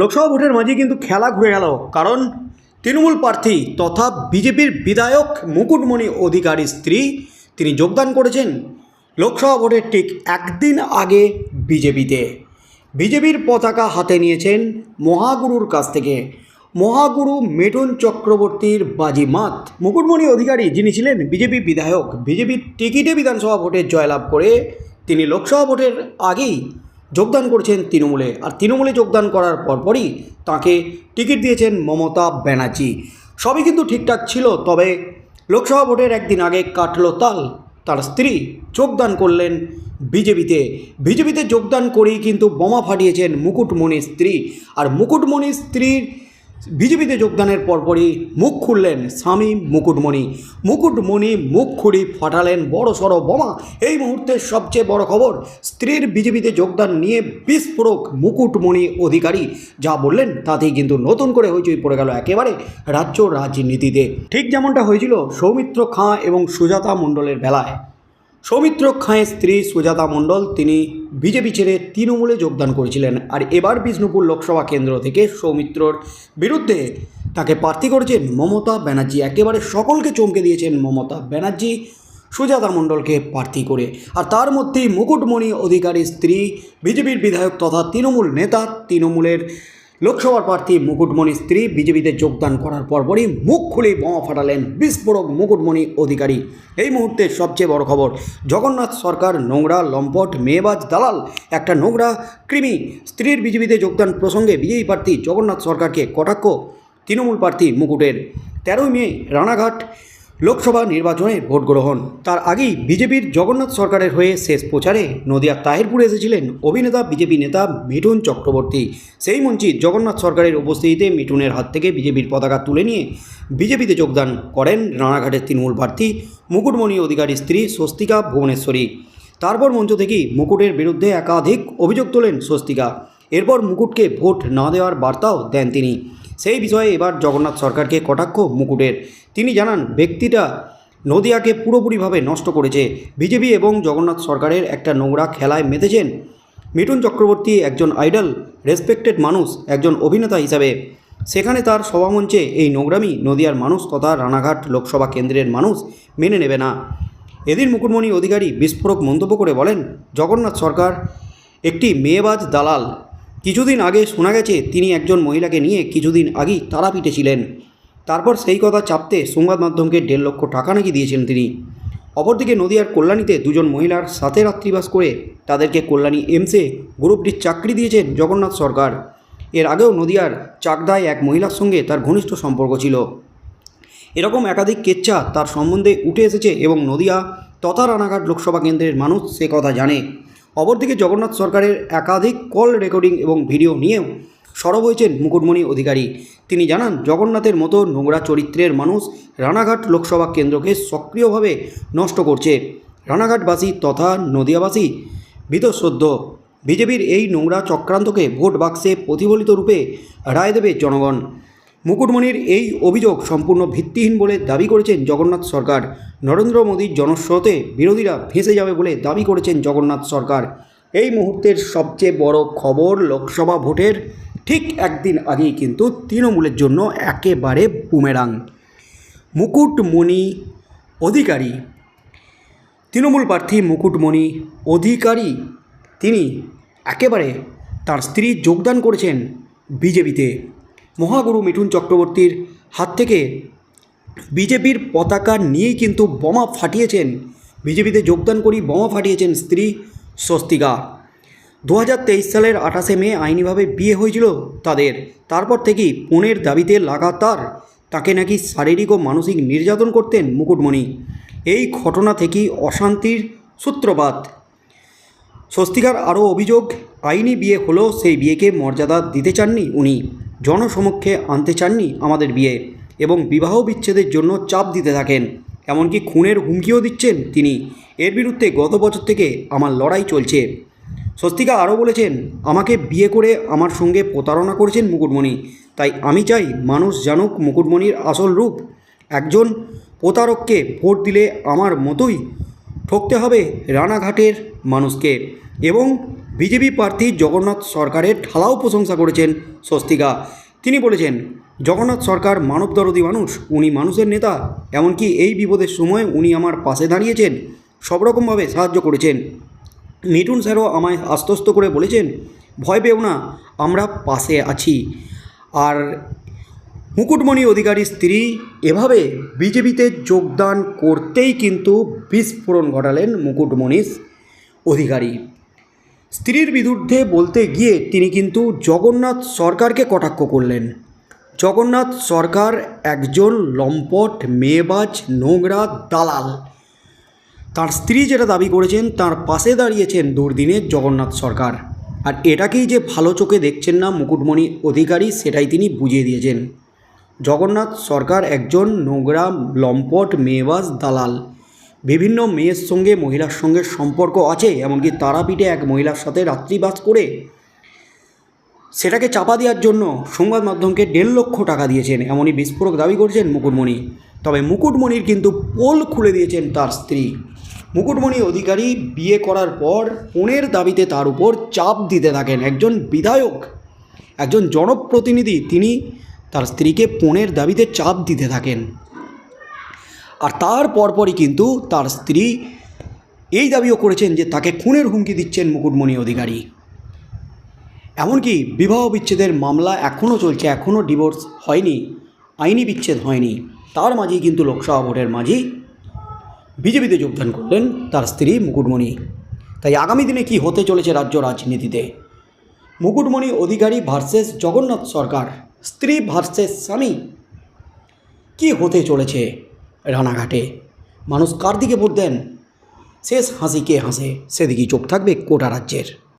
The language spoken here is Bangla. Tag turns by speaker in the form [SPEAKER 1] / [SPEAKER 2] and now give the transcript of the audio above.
[SPEAKER 1] লোকসভা ভোটের মাঝে কিন্তু খেলা ঘুরে গেল, কারণ তৃণমূল প্রার্থী তথা বিজেপির বিধায়ক মুকুটমণি অধিকারীর স্ত্রী, তিনি যোগদান করেছেন লোকসভা ভোটের ঠিক একদিন আগে বিজেপিতে। বিজেপির পতাকা হাতে নিয়েছেন মহাগুরুর কাছ থেকে। মহাগুরু মেটন চক্রবর্তীর বাজিমাত। মুকুটমণি অধিকারী যিনি ছিলেন বিজেপি বিধায়ক, বিজেপির টিকিটে বিধানসভা ভোটে জয়লাভ করে তিনি লোকসভা ভোটের আগেই যোগদান করেছেন তৃণমূলে। আর তৃণমূলে যোগদান করার পরপরই তাকে টিকিট দিয়েছেন মমতা ব্যানার্জি। সবই কিন্তু ঠিকঠাক ছিল, তবে লোকসভা ভোটের একদিন আগে কাটল তাল, তার স্ত্রী যোগদান করলেন বিজেপিতে। বিজেপিতে যোগদান করেই কিন্তু বোমা ফাটিয়েছেন মুকুটমণির স্ত্রী। আর মুকুটমণির স্ত্রীর বিজেপিতে যোগদানের পরপরই মুখ খুললেন স্বামী মুকুটমণি। মুকুটমণি মুখ খুঁড়ি ফাটালেন বড় সড়ো বোমা। এই মুহূর্তের সবচেয়ে বড় খবর, স্ত্রীর বিজেপিতে যোগদান নিয়ে বিস্ফোরক মুকুটমণি অধিকারী। যা বললেন তাতেই কিন্তু নতুন করে হইচই পড়ে গেল একেবারে রাজ্য রাজনীতিতে। ঠিক যেমনটা হয়েছিল সৌমিত্র খাঁ এবং সুজাতা মণ্ডলের বেলায়। সৌমিত্র খাঁয়ের স্ত্রী সুজাতা মণ্ডল, তিনি বিজেপি ছেড়ে তৃণমূলে যোগদান করেছিলেন। আর এবার বিষ্ণুপুর লোকসভা কেন্দ্র থেকে সৌমিত্রর বিরুদ্ধে তাকে প্রার্থী করেছেন মমতা ব্যানার্জি। একেবারে সকলকে চমকে দিয়েছেন মমতা ব্যানার্জি, সুজাতা মণ্ডলকে প্রার্থী করে। আর তার মধ্যেই মুকুটমণি অধিকারী স্ত্রী, বিজেপির বিধায়ক তথা তৃণমূল নেতা, তৃণমূলের লোকসভার প্রার্থী মুকুটমণি স্ত্রী বিজেপিতে যোগদান করার পরপরই মুখ খুলে বোমা ফাটালেন বিস্ফোরক মুকুটমণি অধিকারী। এই মুহূর্তে সবচেয়ে বড় খবর, জগন্নাথ সরকার, নোংরা, লম্পট, মেয়েবাজ, দালাল, একটা নোংরা কৃমি স্ত্রীর বিজেপিতে যোগদান প্রসঙ্গে বিজেপি প্রার্থী জগন্নাথ সরকারকে কটাক্ষ, তৃণমূল প্রার্থী মুকুটের। তেরোই মে রানাঘাট লোকসভা নির্বাচনে ভোট গ্রহণ তার আগেই বিজেপির জগন্নাথ সরকারের হয়ে শেষ প্রচারে নদিয়ার তাহিরপুরে এসেছিলেন অভিনেতা বিজেপি নেতা মিঠুন চক্রবর্তী। সেই মঞ্চে জগন্নাথ সরকারের উপস্থিতিতে মিঠুনের হাত থেকে বিজেপির পতাকা তুলে নিয়ে বিজেপিতে যোগদান করেন রানাঘাটের তৃণমূল প্রার্থী, মুকুটমণি অধিকারীর স্ত্রী স্বস্তিকা ভুবনেশ্বরী। তারপর মঞ্চ থেকেই মুকুটের বিরুদ্ধে একাধিক অভিযোগ তোলেন স্বস্তিকা। এরপর মুকুটকে ভোট না দেওয়ার বার্তাও দেন তিনি। সেই বিষয়ে এবার জগন্নাথ সরকারকে কটাক্ষ মুকুটের। তিনি জানান, ব্যক্তিটা নদিয়াকে পুরোপুরিভাবে নষ্ট করেছে। বিজেপি এবং জগন্নাথ সরকারের একটা নোংরা খেলায় মেতেছেন মিঠুন চক্রবর্তী, একজন আইডল, রেসপেক্টেড মানুষ, একজন অভিনেতা হিসাবে। সেখানে তার সভামঞ্চে এই নোংরামি নদিয়ার মানুষ তথা রানাঘাট লোকসভা কেন্দ্রের মানুষ মেনে নেবে না। এদিন মুকুটমণি অধিকারী বিস্ফোরক মন্তব্য করে বলেন, জগন্নাথ সরকার একটি মেয়েবাজ দালাল। কিছুদিন আগে শোনা গেছে তিনি একজন মহিলাকে নিয়ে কিছুদিন আগেই তারাপীঠে ছিলেন। তারপর সেই কথা চাপতে সংবাদ মাধ্যমকে দেড় লক্ষ টাকা নাকি দিয়েছিলেন তিনি। অপরদিকে নদিয়ার কল্যাণীতে দুজন মহিলার সাথে রাত্রিবাস করে তাদেরকে কল্যাণী এমসে গ্রুপটির চাকরি দিয়েছেন জগন্নাথ সরকার। এর আগেও নদিয়ার চাকদায় এক মহিলার সঙ্গে তার ঘনিষ্ঠ সম্পর্ক ছিল। এরকম একাধিক কেচ্ছা তার সম্বন্ধে উঠে এসেছে এবং নদিয়া তথা রানাঘাট লোকসভা কেন্দ্রের মানুষ সে কথা জানে। অপরদিকে জগন্নাথ সরকারের একাধিক কল রেকর্ডিং এবং ভিডিও নিয়েও সরব হয়েছেন মুকুটমণি অধিকারী। তিনি জানান, জগন্নাথের মতো নোংরা চরিত্রের মানুষ রানাঘাট লোকসভা কেন্দ্রকে সক্রিয়ভাবে নষ্ট করছে। রানাঘাটবাসী তথা নদিয়াবাসী বীতশ্রদ্ধ বিজেপির এই নোংরা চক্রান্তকে ভোট বাক্সে প্রতিফলিত রূপে রায় দেবে জনগণ। মুকুটমণির এই অভিযোগ সম্পূর্ণ ভিত্তিহীন বলে দাবি করেছেন জগন্নাথ সরকার। নরেন্দ্র মোদীর জনস্রোতে বিরোধীরা ভেসে যাবে বলে দাবি করেছেন জগন্নাথ সরকার। এই মুহূর্তের সবচেয়ে বড় খবর লোকসভা ভোটের ঠিক একদিন আগেই কিন্তু তৃণমূলের জন্য একেবারে বুমেরাং। মুকুটমণি অধিকারী। তৃণমূল প্রার্থী মুকুটমণি অধিকারী। তিনি একেবারে তার স্ত্রী যোগদান করেছেন বিজেপিতে। মহাগুরু মিঠুন চক্রবর্তীর হাত থেকে বিজেপির পতাকা নিয়েই কিন্তু বোমা ফাটিয়েছেন। বিজেপিতে যোগদান করি বোমা ফাটিয়েছেন স্ত্রী স্বস্তিকা। দু হাজার তেইশ সালের আঠাশে মে আইনিভাবে বিয়ে হয়েছিল তাদের। তারপর থেকেই পণের দাবিতে লাগাতার তাকে নাকি শারীরিক ও মানসিক নির্যাতন করতেন মুকুটমণি। এই ঘটনা থেকেই অশান্তির সূত্রপাত। স্বস্তিকার আরও অভিযোগ, আইনি বিয়ে হলেও সেই বিয়েকে মর্যাদা দিতে চাননি উনি। জনসমক্ষে আনতে চাননি আমাদের বিয়ে এবং বিবাহ বিচ্ছেদের জন্য চাপ দিতে থাকেন, এমনকি খুনের হুমকিও দিচ্ছেন তিনি। এর বিরুদ্ধে গত বছর থেকে আমার লড়াই চলছে। স্বস্তিকা আরও বলেছেন, আমাকে বিয়ে করে আমার সঙ্গে প্রতারণা করেছেন মুকুটমণি। তাই আমি চাই মানুষ জানুক মুকুটমণির আসল রূপ। একজন প্রতারককে ভোট দিলে আমার মতোই ঠকতে হবে রানাঘাটের মানুষকে। এবং বিজেপি প্রার্থী জগন্নাথ সরকারের ঢালাও প্রশংসা করেছেন স্বস্তিকা। তিনি বলেছেন, জগন্নাথ সরকার মানবদরদী মানুষ, উনি মানুষের নেতা। এমনকি এই বিপদের সময় উনি আমার পাশে দাঁড়িয়েছেন। সব রকমভাবে সাহায্য করেছেন। মিঠুন স্যারও আমায় আশ্বস্ত করে বলেছেন, ভয় পেও না, আমরা পাশে আছি। আর মুকুটমণি অধিকারী স্ত্রী এভাবে বিজেপিতে যোগদান করতেই কিন্তু বিস্ফোরণ ঘটালেন মুকুটমণি অধিকারী। স্ত্রীর বিরুদ্ধে বলতে গিয়ে তিনি কিন্তু জগন্নাথ সরকারকে কটাক্ষ করলেন। জগন্নাথ সরকার একজন লম্পট, মেয়েবাজ, নোংরা, দালাল। তার স্ত্রী যেটা দাবি করেছেন, তার পাশে দাঁড়িয়েছেন দুর্দিনের জগন্নাথ সরকার। আর এটাকেই যে ভালো চোখে দেখছেন না মুকুটমণি অধিকারী, সেটাই তিনি বুঝিয়ে দিয়েছেন। জগন্নাথ সরকার একজন নোংরা, লম্পট মেয়েবাজ দালাল। বিভিন্ন মেয়ের সঙ্গে মহিলার সঙ্গে সম্পর্ক আছে, এমনকি তারাপীঠে এক মহিলার সাথে রাত্রিবাস করে সেটাকে চাপা দেওয়ার জন্য সংবাদ মাধ্যমকে দেড় লক্ষ টাকা দিয়েছেন, এমনই বিস্ফোরক দাবি করেছেন মুকুটমণি। তবে মুকুটমণির কিন্তু পোল খুলে দিয়েছেন তার স্ত্রী। মুকুটমণি অধিকারী বিয়ে করার পর পণের দাবিতে তার উপর চাপ দিতে থাকেন একজন বিধায়ক। একজন জনপ্রতিনিধি তিনি তার স্ত্রীকে পণের দাবিতে চাপ দিতে থাকেন। আর তার পরপরই কিন্তু তার স্ত্রী এই দাবিও করেছেন যে তাকে খুনের হুমকি দিচ্ছেন মুকুটমণি অধিকারী। এমনকি বিবাহ বিচ্ছেদের মামলা এখনও চলছে, এখনও ডিভোর্স হয়নি, আইনি বিচ্ছেদ হয়নি। তার মাঝেই কিন্তু লোকসভা ভোটের মাঝেই বিজেপিতে যোগদান করলেন তার স্ত্রী মুকুটমণি। তাই আগামী দিনে কি হতে চলেছে রাজ্য রাজনীতিতে? মুকুটমণি অধিকারী ভার্সেস জগন্নাথ সরকার, স্ত্রী ভার্সেস স্বামী। কি হতে চলেছে রানাঘাটে? মানুষ কার দিকে ভোট দেন? শেষ হাসি কে হাসে? সেদিকেই চোখ থাকবে কোটা রাজ্যের।